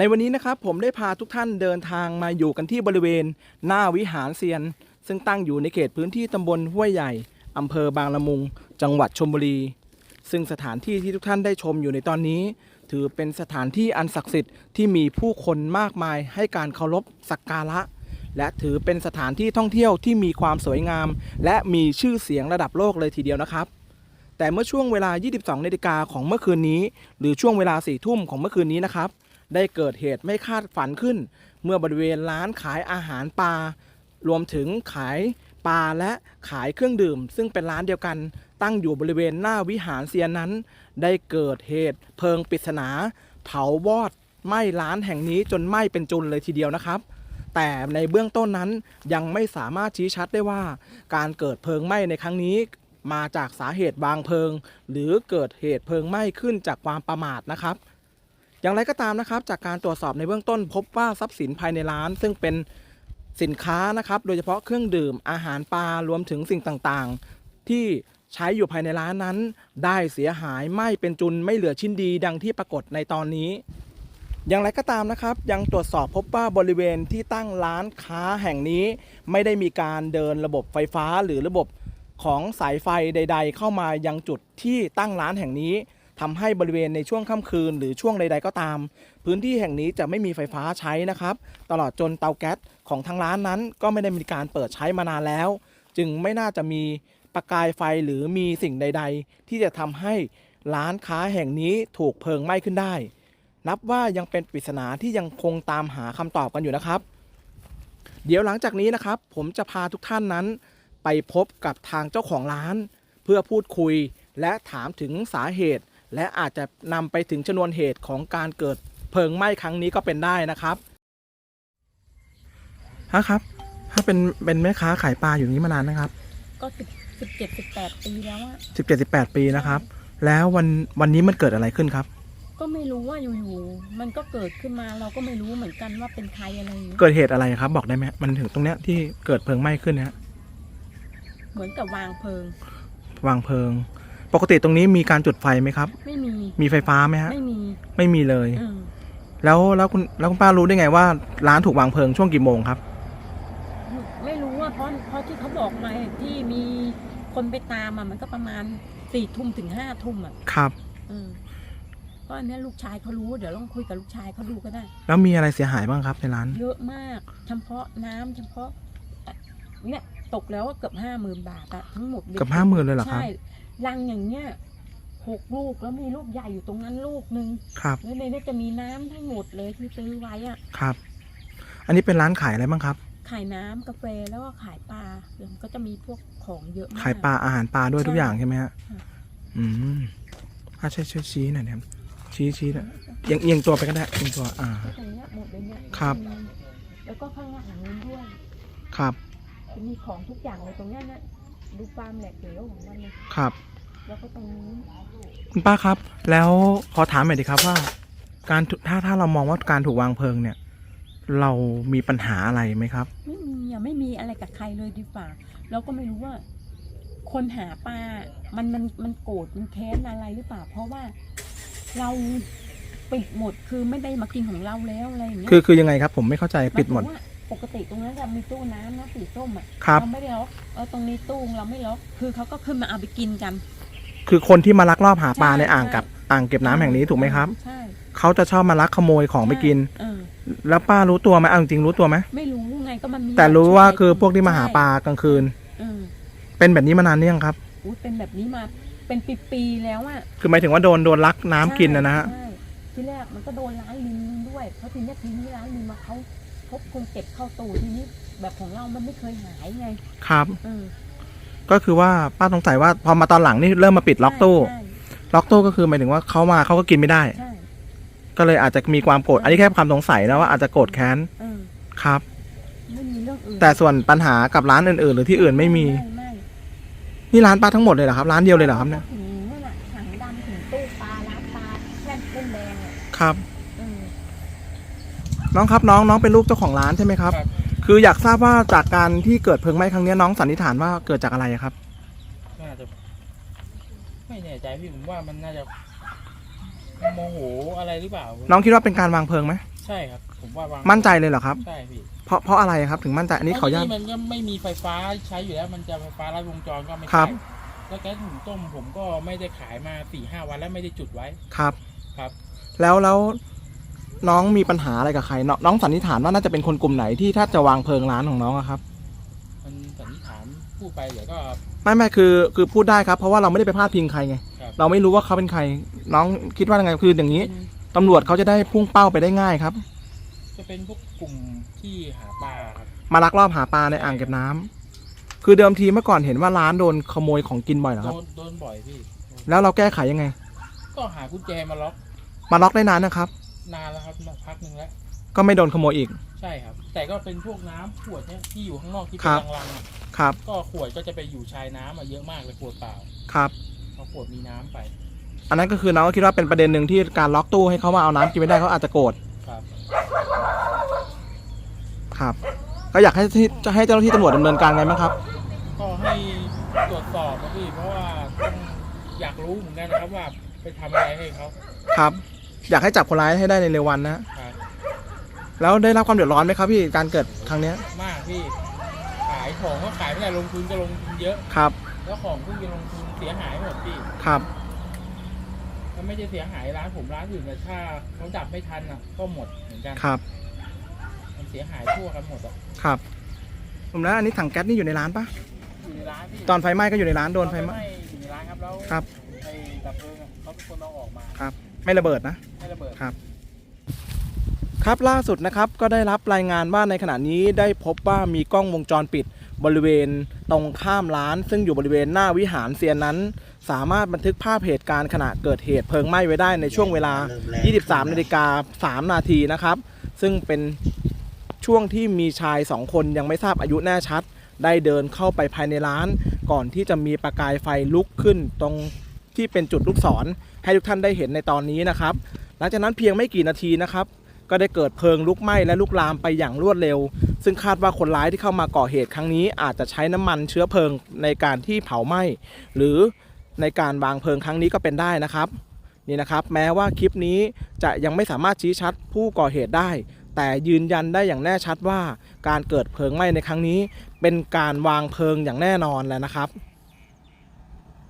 ในวันนี้นะครับผมได้พาทุกท่านเดินทางมาอยู่กันที่บริเวณ หน้าวิหารเซียน ซึ่งตั้งอยู่ในเขตพื้นที่ตำบลห้วยใหญ่อำเภอบางละมุง จังหวัดชลบุรี ซึ่งสถานที่ที่ทุกท่านได้ชมอยู่ในตอนนี้ ถือเป็นสถานที่อันศักดิ์สิทธิ์ที่มีผู้คนมากมายให้การเคารพสักการะ และถือเป็นสถานที่ท่องเที่ยวที่มีความสวยงาม และมีชื่อเสียงระดับโลกเลยทีเดียวนะครับแต่เมื่อช่วงเวลา 22นาฬิกาของเมื่อคืนนี้ หรือช่วงเวลา4ทุ่มของเมื่อคืนนี้นะครับ ได้เกิดเหตุไม่คาดฝันขึ้น เมื่อบริเวณร้านขายอาหารปลารวมถึงขายปลาและขายเครื่องดื่ม ซึ่งเป็นร้านเดียวกันตั้งอยู่บริเวณหน้าวิหารเซียนนั้น ได้เกิดเหตุเพลิงปริศนา เผาวอดไหม้ร้านแห่งนี้จนไหม้เป็นจุนเลยทีเดียวนะครับแต่ในเบื้องต้นนั้นยังไม่สามารถชี้ชัดได้ว่า การเกิดเพลิงไหม้ในครั้งนี้ มาจากสาเหตุบางเพลิง หรือเกิดเหตุเพลิงไหม้ขึ้นจากความประมาทนะครับ อย่างไรก็ตามนะครับ จากการตรวจสอบในเบื้องต้น พบว่าทรัพย์สินภายในร้าน ซึ่งเป็นสินค้านะครับ โดยเฉพาะเครื่องดื่มอาหารปลารวมถึงสิ่งต่างๆ ที่ใช้อยู่ภายในร้านนั้น ได้เสียหายไหม้เป็นจุนไม่เหลือชิ้นดี ดังที่ปรากฏในตอนนี้ อย่างไรก็ตามนะครับ ยังตรวจสอบพบว่าบริเวณที่ตั้งร้านค้าแห่งนี้ ไม่ได้มีการเดินระบบไฟฟ้าหรือระบบของสายไฟใด ๆ เข้ามายังจุดที่ตั้งร้านแห่งนี้ ทำให้บริเวณในช่วงค่ำคืน หรือช่วงใด ๆ ก็ตาม พื้นที่แห่งนี้จะไม่มีไฟฟ้าใช้นะครับ ตลอดจนเตาแก๊สของทางร้านนั้น ก็ไม่ได้มีการเปิดใช้มานานแล้ว จึงไม่น่าจะมีประกายไฟหรือมีสิ่งใด ๆ ที่จะทำให้ร้านค้าแห่งนี้ถูกเพลิงไหม้ขึ้นได้ นับว่ายังเป็นปริศนาที่ยังคงตามหาคำตอบกันอยู่นะครับ เดี๋ยวหลังจากนี้นะครับ ผมจะพาทุกท่านนั้น ไปพบกับทางเจ้าของร้าน เพื่อพูดคุยและถามถึงสาเหตุ และอาจจะนำไปถึงชนวนเหตุของการเกิดเพลิงไหม้ครั้งนี้ก็เป็นได้นะครับฮะครับ ถ้าเป็นเป็นแม่ค้าขายปลาอยู่อย่างนี้มานานนะครับ ก็สิบสิบเจ็ดสิบแปดปีแล้วอะสิบเจ็ดสิบแปดปีนะครับ แล้ววันวันนี้มันเกิดอะไรขึ้นครับ ก็ไม่รู้ว่าอยู่ๆมันก็เกิดขึ้นมาเราก็ไม่รู้เหมือนกันว่าเป็นใครอะไรอย่างเงี้ยเกิดเหตุอะไรครับ บอกได้ไหมมันถึงตรงเนี้ยที่เกิดเพลิงไหม้ขึ้นเนะฮะเหมือนกับวางเพลิง วางเพลิง ปกติตรงนี้มีการจุดไฟไหมครับ ไม่มี มีไฟฟ้าไหมฮะ ไม่มี ไม่มีเลย เออแล้วแล้วคุณแล้วคุณป้ารู้ได้ไงว่าร้านถูกวางเพลิงช่วงกี่โมงครับ ไม่รู้ว่าเพราะเพราะที่เขาบอกมาที่มีคนไปตามอะมันก็ประมาณสี่ทุ่มถึงห้าทุ่มอะครับ เออเพราะอันเนี้ยลูกชายเขารู้เดี๋ยวลองคุยกับลูกชายเขาดูก็ได้ แล้วมีอะไรเสียหายบ้างครับในร้าน เยอะมากเฉพาะน้ำเฉพาะอะเนี่ย ตกแล้วเกือบห้าหมื่นบาทอะทั้งหมดเกือบห้าหมื่นเลยเหรอครับ ใช่ลังอย่างเงี้ยหกลูกแล้วมีลูกใหญ่อยู่ตรงนั้นลูกหนึ่งครับ แล้วในนี้จะมีน้ำทั้งหมดเลยที่ซื้อไว้อะครับ อันนี้เป็นร้านขายอะไรบ้างครับ ขายน้ำกาแฟแล้วก็ขายปลาเดี๋ยวมันก็จะมีพวกของเยอะมาก ขายปลาอาหารปลาด้วยใช่ทุกอย่างใช่ไหมฮะ ค่ะ อืมอะช่วยช่วยชี้หน่อยนะครับ ชี้ชี้หน่อยเอียงเอียงตัวไปก็ได้เอียงตัว อ่า ก็ตรงเนี้ยหมดเลยเนี่ยครับอืมแล้วก็ข้างหลังนู้นด้วย ครับ จะมีของทุกอย่างเลยตรงเนี้ยเนี่ยดูฟาร์มแหลกเหลวของมันเลยครับ แล้วก็ตรงนี้คุณป้าครับ แล้วขอถามหน่อยดีครับว่า การถูถ้าถ้าเรามองว่าการถูกวางเพลิงเนี่ย เรามีปัญหาอะไรไหมครับ ไม่มีอะไม่มีอะไรกับใครเลยดีฝ่าเราก็ไม่รู้ว่า คนหาปลา มันมันมันโกรธมันแค้นอะไรหรือเปล่า เพราะว่าเราปิดหมดคือไม่ได้มากินของเราแล้วอะไรอย่างเงี้ยคือคือยังไงครับ ผมไม่เข้าใจปิดหมดายถึงว่า ปกติตรงนั้นจะมีตู้น้ำนะสีส้มอะครับเราไม่ได้ล็อกเออตรงนี้ตู้เราไม่ล็อกคือเขาก็ขึ้นมาเอาไปกินกัน คือคนที่มาลักลอบหาปลาใช่ในอ่างใช่กับอ่างเก็บน้ำแห่งนี้ถูกไหมครับใช่เขาจะชอบมาลักขโมยของไปกินเออแล้วป้ารู้ตัวไหมเอาจริงๆรู้ตัวไหมไม่รู้ไงก็มันมีแต่รู้ว่าช่ยคือพวกที่มาหาปลากลางคืนเออเป็นแบบนี้มานานหรือยังครับอุ๊ยเป็นแบบนี้มาเป็นปีๆแล้วอะคือหมายถึงว่าโดนโดนลักน้ำกินนะนะฮะใช่ที่แรกมันก็โดนร้านลิงด้วยเพราะทีเนี้ยทีนี้ร้านลิงมาเขา พบคงเก็บเข้าตู้ทีนี้ แบบของเรามันไม่เคยหายไงครับ เออก็คือว่าป้าสงสัยว่าพอมาตอนหลังนี่เริ่มมาปิดล็อกตู้ ใช่ล็อกตู้ก็คือหมายถึงว่าเขามาเขาก็กินไม่ได้ ใช่ก็เลยอาจจะมีความโกรธ อันนี้แค่ความสงสัยนะว่าอาจจะโกรธแค้นเออครับ ไม่มีเรื่องอื่นแต่ส่วนปัญหากับร้านอื่นๆ หรือที่อื่นไม่มี ไม่นี่ร้านป้าทั้งหมดเลยเหรอครับ ร้านเดียวเลยเหรอครับเนี่ย ถึงนั่นน่ะถังดำถึงตู้ปลาร้านปลาแค่เล่นแดงอะครับเออ น้องครับน้องน้องเป็นลูกเจ้าของร้านใช่ไหมครับครับ คืออยากทราบว่าจากการที่เกิดเพลิงไหม้ครั้งเนี้ยน้องสันนิษฐานว่าเกิดจากอะไรครับ น่าจะ ไม่แน่ใจพี่ผมว่ามันน่าจะโมโหอะไรหรือเปล่าน้องคิดว่าเป็นการวางเพลิงไหมใช่ครับ ผมว่าวางมั่นใจเลยเหรอครับ ใช่พี่เพราะเพราะอะไรครับถึงมั่นใจอันนี้ขออนุญาตที่มันก็ไม่มีไฟฟ้าใช้อยู่แล้ว มันจะไฟฟ้าลัดวงจรก็ไม่ครัใช่บแล้วแก๊สหุงต้มผมก็ไม่ได้ขายมาสี่ห้าวันแล้วไม่ได้จุดไว้ครับ ครับ แล้วแล้ว น้องมีปัญหาอะไรกับใครนน้องสันนิษฐานว่าน่าจะเป็นคนกลุ่มไหนที่ถ้าจะวางเพลิงร้านของน้องอะครับมันสันนิษฐานพูดไปเดี๋ยวก็ ไม่ไม่คือคือพูดได้ครับ เพราะว่าเราไม่ได้ไปพาดพิงใครไง ครับ เราไม่รู้ว่าเขาเป็นใคร น้องคิดว่ายังไงคืออย่างนี้เป็นตำรวจเขาจะได้พุ่งเป้าไปได้ง่ายครับ จะเป็นพวกกลุ่มที่หาปลาครับมาลักลอบหาปลาในอ่างเก็บน้ำคือเดิมทีเมื่อก่อนเห็นว่าร้านโดนขโมยของกินบ่อยเหรอโดครับ นโดนบ่อยพี่ แล้วเราแก้ไขยังไง ก็หากุญแจมาล็อกมาล็อกได้นานนะครับ นานแล้วครับพักหนึ่งแล้ว ก็ไม่โดนขโมยอีก ใช่ครับ แต่ก็เป็นพวกน้ำขวดเนี้ยที่อยู่ข้างนอกที่คเป็รันบ ลังๆอะครับ ก็ขวดก็จะไปอยู่ชายน้ำอะเยอะมากเลยขวดเปล่าครับเพราะขวดมีน้ำไปอันนั้นก็คือน้องก็คิดว่าเป็นประเด็นหนึ่งที่การล็อกตู้ให้เขามาเอาน้ำกินไม่ได้เขาอาจจะโกรธ ครับ ครับ ก็อยากให้ที่จะให้เจ้าหน้าที่ตำรวจดำเนินการไงบ้างครับ ก็ให้ตรวจสอบนะพี่เพราะว่าต้องอยากรู้เหมือนกันนะครับว่าไปทำอะไรให้เขาครับ อยากให้จับคนร้ายให้ได้ในเร็ววันนะ ครับแล้วได้รับความเดือดร้อนไหมครับพี่การเกิดครั้งเนี้ยมากพี่ ขายของก็ขายไม่ได้ลงทุนก็ลงทุนเยอะ ครับแล้วของเพิ่งจะลงทุนเสียหายหมดพี่ครับมันไม่ได้เสียหายร้านผมร้านอื่นแต่ถ้าเขาจับไม่ทันอะ ก็หมดเหมือนกันครับมันเสียหายทั่วกันหมดอะครับ ผมแล้วอันนี้ถังแก๊สนี่อยู่ในร้านปะอยู่ในร้านพี่ตอนไฟไหม้ก็อยู่ในร้านโดนไฟไหม้ อยู่ในร้านครับแล้วครับ ไอ้ดับเพลิงอะเขาเป็นคนเอาออกมาครับ ไม่ระเบิดนะ ไม่ระเบิดครับล่าสุดนะครับก็ได้รับรายงานว่าในขณะนี้ได้พบว่ามีกล้องวงจรปิด บริเวณตรงข้ามร้าน ซึ่งอยู่บริเวณหน้าวิหารเซียนนั้น สามารถบันทึกภาพเหตุการณ์ขณะเกิดเหตุเพลิงไหม้ไว้ได้ในช่วงเวลา 23นาฬิกา3นาทีนะครับ ซึ่งเป็นช่วงที่มีชาย2คนยังไม่ทราบอายุแน่ชัด ได้เดินเข้าไปภายในร้าน ก่อนที่จะมีประกายไฟลุกขึ้นตรง ที่เป็นจุดลูกศร ให้ทุกท่านได้เห็นในตอนนี้นะครับ หลังจากนั้นเพียงไม่กี่นาทีนะครับ ก็ได้เกิดเพลิงลุกไหม้และลุกลามไปอย่างรวดเร็ว ซึ่งคาดว่าคนร้ายที่เข้ามาก่อเหตุครั้งนี้ อาจจะใช้น้ำมันเชื้อเพลิงในการที่เผาไหม้หรือในการวางเพลิงครั้งนี้ก็เป็นได้นะครับนี่นะครับ แม้ว่าคลิปนี้จะยังไม่สามารถชี้ชัดผู้ก่อเหตุได้ แต่ยืนยันได้อย่างแน่ชัดว่า การเกิดเพลิงไหม้ในครั้งนี้ เป็นการวางเพลิงอย่างแน่นอนแล้วนะครับ